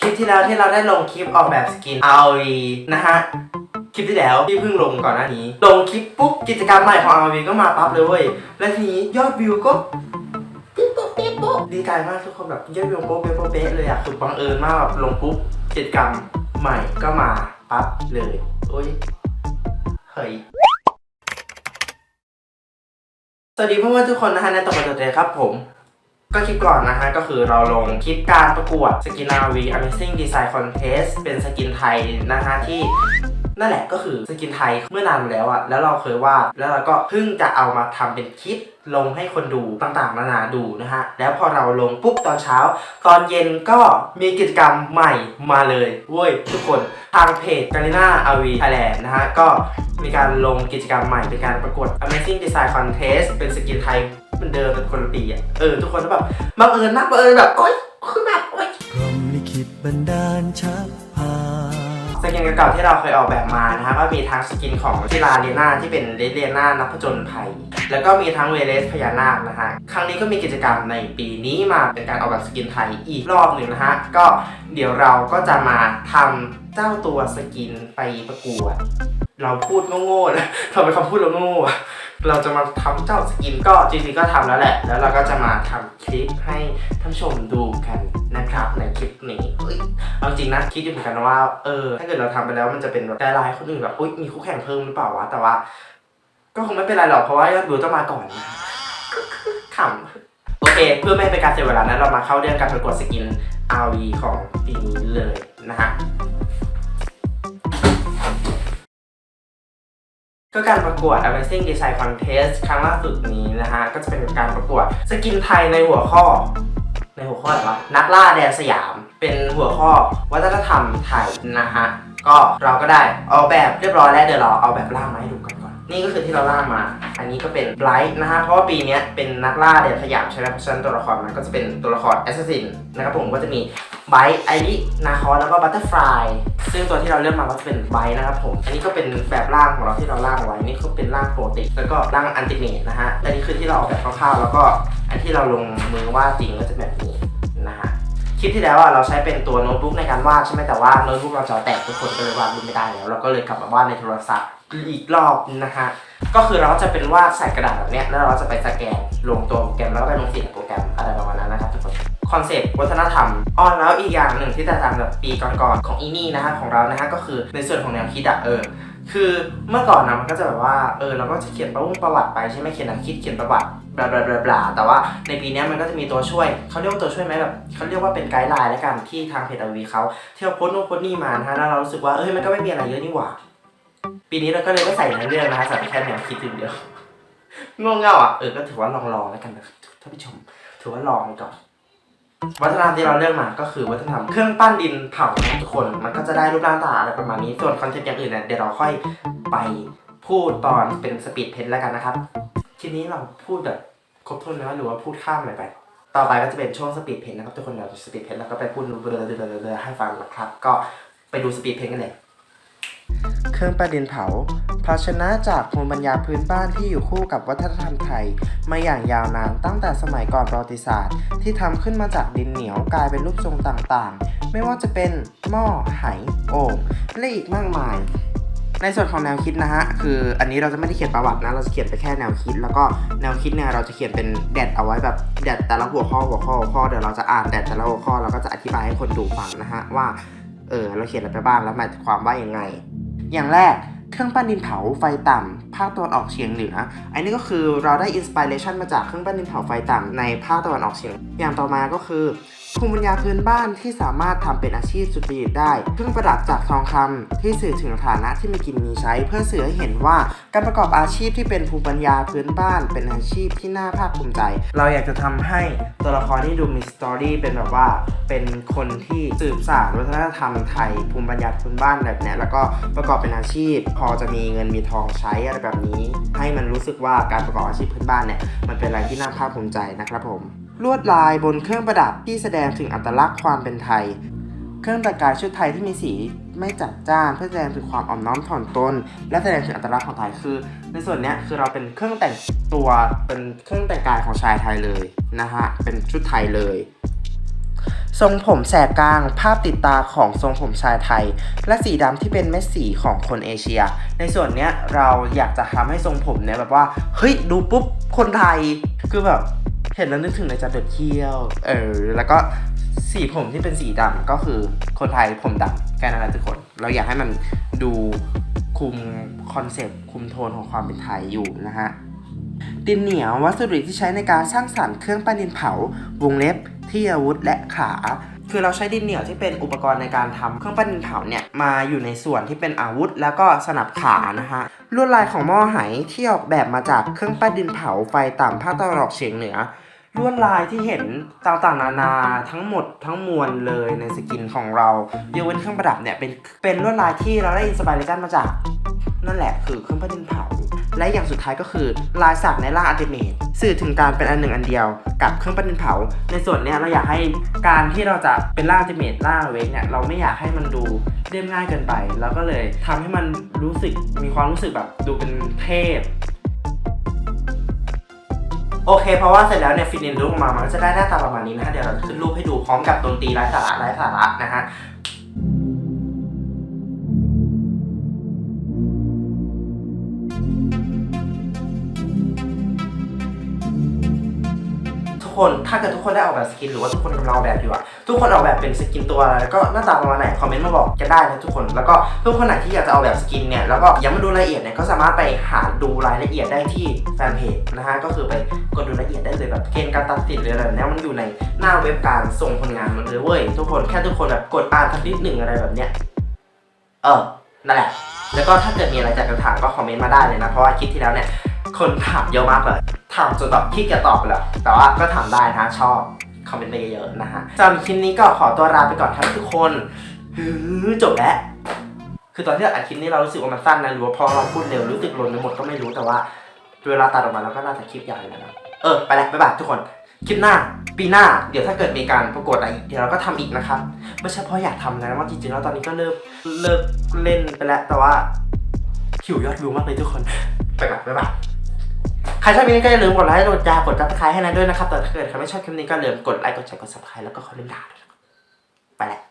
คลิปที่แล้วที่เราได้ลงคลิปออกแบบสกิน RV นะฮะคลิปที่แล้วที่เพิ่งลงก่อนหน้านี้ ลงคลิปปุ๊บกิจกรรมใหม่ของ RV ก็มาปั๊บเลยเว้ยและทีนี้ยอดวิวก็ปิ๊บปุ๊บปิ๊บปุ๊บดีใจมากทุกคนแบบยอดวิวโป๊ะเป๊ะโป๊ะเป๊ะเลยอะคือบังเอิญมากแบบลงปุ๊บกิจกรรมใหม่ก็มาปั๊บเลยโอ้ยเฮ้ยสวัสดีเพื่อนๆทุกคนนะฮะในตกกระจายครับผม ก็คลิปก่อนนะฮะ ก็คือเราลงคลิปการประกวดสกินนาวี Amazing Design Contest เป็นสกินไทยนะฮะที่นั่นแหละก็คือสกินไทยเมื่อนานมาแล้วอะแล้วเราเคยวาดแล้วเราก็เพิ่งจะเอามาทำเป็นคลิปลงให้คนดูต่างๆนานาดูนะฮะ แล้วพอเราลงปุ๊บตอนเช้า ตอนเย็นก็มีกิจกรรมใหม่มาเลยเว้ยทุกคนทางเพจ g a l i n a a v Thailand นะฮะ ก็มีการลงกิจกรรมใหม่เป็นการประกวด Amazing Design Contest เป็นสกินไทย มือนเดิมเป็นคนละปีอะเออทุกคนก็แบบบังเอิญมากบังเอิญแบบโอ๊ยคือแบบโอ๊ยพรหมลิขิตบันดาลชักพาสกินเก่าๆที่เราเคยออกแบบมานะฮะก็มีทั้งสกินของทิลาเลียนาที่เป็นเดเลียนานักผจญภัย แล้วก็มีทั้งเวเลสพญานาคนะฮะครั้งนี้ก็มีกิจกรรมในปีนี้มาเป็นการออกแบบสกินไทยอีกรอบหนึ่งนะฮะก็เดี๋ยวเราก็จะมาทำเจ้าตัวสกินไปประกวดเราพูดโง่ๆนะเราเป็นคำพูดเราโง่อะ เราจะมาทำเจ้าสกินก็จริงๆก็ทำแล้วแหละ แล้วเราก็จะมาทำคลิปให้ท่านชมดูกันนะครับในคลิปนี้เอ้ยเอาจริงนะคิดอยู่เหมือนกันว่าเออถ้าเกิดเราทำไปแล้วมันจะเป็นแบบใจร้ายคนอื่นแบบอุ้ยมีคู่แข่งเพิ่มหรือเปล่าวะแต่ว่า ก็คงไม่เป็นไรหรอกเพราะว่ายอดวิวต้องมาก่อนนะขำโอเค เพื่อไม่ให้เป็นการเสียเวลานะเรามาเข้าเรื่องการประกวดสกิน RV ของปีนี้เลยนะฮะ ก็การประกวด Amazing Design Contest ครั้งล่าสุดนี้นะฮะ ก็จะเป็นการประกวดสกินไทยในหัวข้อ ในหัวข้ออะไรวะนักล่าแดนสยาม เป็นหัวข้อวัฒนธรรมไทยนะฮะ ก็เราก็ได้ออกแบบเรียบร้อยแล้วเดี๋ยวเราเอาแบบล่างมาให้ดูกัน นี่ก็คือที่เราล่ามา อันนี้ก็เป็นไบรท์นะฮะ เพราะว่าปีนี้เป็นนักล่าแดนสยามใช่ไหมเพราะฉะนั้นตัวละครมันก็จะเป็นตัวละครแอสซัสซินนะครับผมก็จะมีไบรท์ไอรินาคอแล้วก็บัตเตอร์ฟลายซึ่งตัวที่เราเลือกมาก็จะเป็นไบรท์นะครับผม อันนี้ก็เป็นแบบล่างของเราที่เราล่างไว้ นี่ก็เป็นล่างโปรติกแล้วก็ล่างอันติเมตนะฮะ อันนี้คือที่เราออกแบบคร่าวๆ แล้วก็อันที่เราลงมือวาดจริงก็จะแบบนี้ คลิปที่แล้วอะเราใช้เป็นตัวโน้ตบุ๊กในการวาดใช่ไหมแต่ว่าโน้ตบุ๊กเราจอแตกทุกคนก็เลยวาดรูปไม่ได้แล้วเราก็เลยกลับมาวาดในโทรศัพท์อีกรอบนะฮะก็คือเราจะเป็นวาดใส่กระดาษแบบเนี้ยแล้วเราจะไปสแกนลงตัวโปรแกรมแล้วก็ไปลงสีในโปรแกรมอะไรประมาณนั้นนะครับทุกคนคอนเซปต์วัฒนธรรมอ้อแล้วอีกอย่างหนึ่งที่แตกต่างจากปีก่อนๆของอีนี่นะฮะของเรานะฮะก็คือในส่วนของแนวคิดอะเออคือเมื่อก่อนนะมันก็จะแบบว่าเออเราก็จะเขียนประวัติประวัติไปใช่ไหมเขียนแนวคิดเขียนประวัติ บลาบลาบลาบลาแต่ว่าในปีนี้มันก็จะมีตัวช่วยเขาเรียกว่าตัวช่วยไหมแบบเขาเรียกว่าเป็นไกด์ไลน์แล้วกันที่ทางเพจอวีเขาเที่เขาโพสต์นู่นโพสต์นี่มานะฮะแล้วเรารู้สึกว่าเอ้ยมันก็ไม่มีอะไรเยอะนี่หว่า ปีนี้เราก็เลยไม่ใส่ในเรื่องนะฮะใส่แค่แนวคิดอย่างเดียวงงเงาอะเออก็ถือว่าลองลองๆแล้วกันนะท่านผู้ชม ถือว่าลองไปก่อนวัฒนธรรมที่เราเลือกมาก็คือวัฒนธรรมเครื่องปั้นดินเผาทุกคน มันก็จะได้รูปร่างต่างอะไรประมาณนี้ ส่วนคอนเทนต์อย่างอื่นเนี่ยเดี๋ยวเราค่อยไปพูดตอนเป็นสปีดเพนแล้วกันนะครับ ทีนี้เราพูดแบบ ครบถ้วนแล้วหรือว่าพูดข้ามอะไรไป ต่อไปก็จะเป็นช่วงสปีดเพนนะครับทุกคนเดี๋ยวสปีดเพนแล้วก็ไปพูดเบลอๆๆให้ฟังนะครับ ก็ไปดูสปีดเพนกันเลย เครื่องประดินเผาภาชนะจากภูมิปัญญาพื้นบ้านที่อยู่คู่กับวัฒนธรรมไทย มาอย่างยาวนานตั้งแต่สมัยก่อนประวัติศาสตร์ ที่ทำขึ้นมาจากดินเหนียวกลายเป็นรูปทรงต่างๆ ไม่ว่าจะเป็นหม้อไหโอ่งและอีกมากมาย ในส่วนของแนวคิดนะฮะคืออันนี้เราจะไม่ได้เขียนประวัตินะเราจะเขียนไปแค่แนวคิด แล้วก็แนวคิดเนี่ยเราจะเขียนเป็นแดดเอาไว้แบบแดดแต่ละหัวข้อหัวข้อหัวข้อเดี๋ยวเราจะอ่านแดดแต่ละหัวข้อเราก็จะอธิบายให้คนดูฟังนะฮะว่าเออเราเขียนอะไรไปบ้างแล้วหมายความว่ายังไง อย่างแรกเครื่องปั้นดินเผาไฟต่ำภาคตะวันออกเฉียงเหนือ อันนี้ก็คือเราได้อินสปิเรชันมาจากเครื่องปั้นดินเผาไฟต่ำในภาคตะวันออกเฉียง อย่างต่อมาก็คือ ภูมิปัญญาพื้นบ้านที่สามารถทำเป็นอาชีพสุจริตได้เครื่องประดับจากทองคำที่สื่อถึงฐานะที่มีกินมีใช้ เพื่อสื่อให้เห็นว่าการประกอบอาชีพที่เป็นภูมิปัญญาพื้นบ้านเป็นอาชีพที่น่าภาคภูมิใจ เราอยากจะทำให้ตัวละครที่ดูมีสตอรี่เป็นแบบว่าเป็นคนที่สืบสานวัฒนธรรมไทย ภูมิปัญญาพื้นบ้านแบบนี้แล้วก็ประกอบเป็นอาชีพ พอจะมีเงินมีทองใช้อะไรแบบนี้ ให้มันรู้สึกว่าการประกอบอาชีพพื้นบ้านเนี่ยมันเป็นอะไรที่น่าภาคภูมิใจนะครับผม ลวดลายบนเครื่องประดับที่แสดงถึงอัตลักษณ์ความเป็นไทย เครื่องแต่งกายชุดไทยที่มีสีไม่จัดจ้านเพื่อแสดงถึงความอ่อนน้อมถ่อมตน และแสดงถึงอัตลักษณ์ของไทยคือ ในส่วนนี้คือเราเป็นเครื่องแต่งตัวเป็นเครื่องแต่งกายของชายไทยเลยนะฮะเป็นชุดไทยเลย ทรงผมแสกกลางภาพติดตาของทรงผมชายไทย และสีดำที่เป็นเม็ดสีของคนเอเชีย ในส่วนเนี้ยเราอยากจะทำให้ทรงผมเนี่ยแบบว่าเฮ้ยดูปุ๊บคนไทยคือแบบ ห็นแล้วนึกถึงในจานเดือดเคี้ยว เออ แล้วก็สีผมที่เป็นสีดำก็คือคนไทยผมดำแค่นั้นแหละทุกคน เราอยากให้มันดูคุมคอนเซปต์คุมโทนของความเป็นไทยอยู่นะฮะดินเหนียววัสดุที่ใช้ในการสร้างสรรค์เครื่องปั้นดินเผาวงเล็บที่อาวุธและขา คือเราใช้ดินเหนียวที่เป็นอุปกรณ์ในการทำเครื่องปั้นดินเผาเนี่ยมาอยู่ในส่วนที่เป็นอาวุธ แล้วก็สนับขานะฮะลวดลายของหม้อไหที่ออกแบบมาจากเครื่องปั้นดินเผาไฟต่ำภาคตะวันออกเฉียงเหนือ ลวดลายที่เห็นต่างๆนานาทั้งหมดทั้งมวลเลยในสกินของเรายกเว้นเครื่องประดับเนี่ยเป็นเป็นลวดลายที่เราได้อินสปิเรชันมาจาก นั่นแหละคือเครื่องปั้นดินเผา และอย่างสุดท้ายก็คือลายสักในร่างอัลติเมทสื่อถึงการเป็นอันหนึ่งอันเดียวกับเครื่องปั้นดินเผา ในส่วนเนี้ยเราอยากให้การที่เราจะเป็นร่างอัลติเมทร่างเวกเนี่ยเราไม่อยากให้มันดูเรียบง่ายเกินไป แล้วก็เลยทำให้มันรู้สึกมีความรู้สึกแบบดูเป็นเทพ โอเค เพราะว่าเสร็จแล้วเนี่ยฟินินรูปออกมามันก็จะได้หน้าตาประมาณนี้นะฮะเดี๋ยวเราขึ้นรูปให้ดูพร้อมกับดนตรีไร้สาระไร้สาระนะฮะ กคนถ้าเกิดทุกคนได้ออกแบบสกินหรือว่าทุกคนกำลังออกแบบอยู่อะทุกคนออกแบบเป็นสกินตัวอะไรแล้วก็หน้าตาประมาณไหนคอมเมนต์มาบอกกันได้นะทุกคนแล้วก็ทุกคนไหนที่อยากจะออกแบบสกินเนี่ยแล้วก็ยังไม่ดูรายละเอียดเนี่ยก็สามารถไปหาดูรายละเอียดได้ที่แฟนเพจนะฮะก็คือไปกดดูรายละเอียดได้เลยแบบเกณฑ์การตัดสินหรืออะไรแบบนี้มันอยู่ในหน้าเว็บการส่งผลงานมันเลยเว้ยทุกคนแค่ทุกคนแบบกดอ่านสักนิดหนึ่งอะไรแบบเนี้ยเออนั่นแหละ แล้วก็ถ้าเกิดมีอะไรจะถามก็คอมเมนต์มาได้เลยนะ เพราะว่าคลิปที่แล้วเนี่ย คนถามเยอะมากเลย ถามจนแบบขี้เกียจตอบไปแล้วแต่ว่าก็ถามได้นะชอบคอมเมนต์ไปเยอะๆนะฮะสำหรับคลิปนี้ก็ขอตัวลาไปก่อนครับทุกคนจบแล้วคือตอนที่อัดคลิปนี้เรารู้สึกว่ามันสั้นนะหรือว่าพอเราพูดเร็วรู้สึกหล่นไปหมดก็ไม่รู้แต่ว่าเวลาตัดออกมาแล้วก็น่าจะคลิปยาวอยู่แล้วนะเออไปแล้วบ๊ายบายทุกคนคลิปหน้า ปีหน้า เดี๋ยวถ้าเกิดมีการประกวดอะไรเดี๋ยวเราก็ทำอีกนะครับไม่ใช่เพราะอยากทำนะว่าจริงๆแล้วตอนนี้ก็เลิกเลิกเล่นไปแล้วแต่ว่าหิวยอดวิวมากเลยทุกคนไปก่อนบ๊ายบาย ใครชอบคลิปนี้ก็อย่าลืมกดไลค์กดแชร์กดซับสไครต์ให้นันด้วยนะครับแต่ถ้าเกิดใครไม่ชอบคลิปนี้ก็อย่าลืมกดไลค์กดแชร์กดซับสไครต์แล้วก็คอมเมนต์ด่าไปแล้ว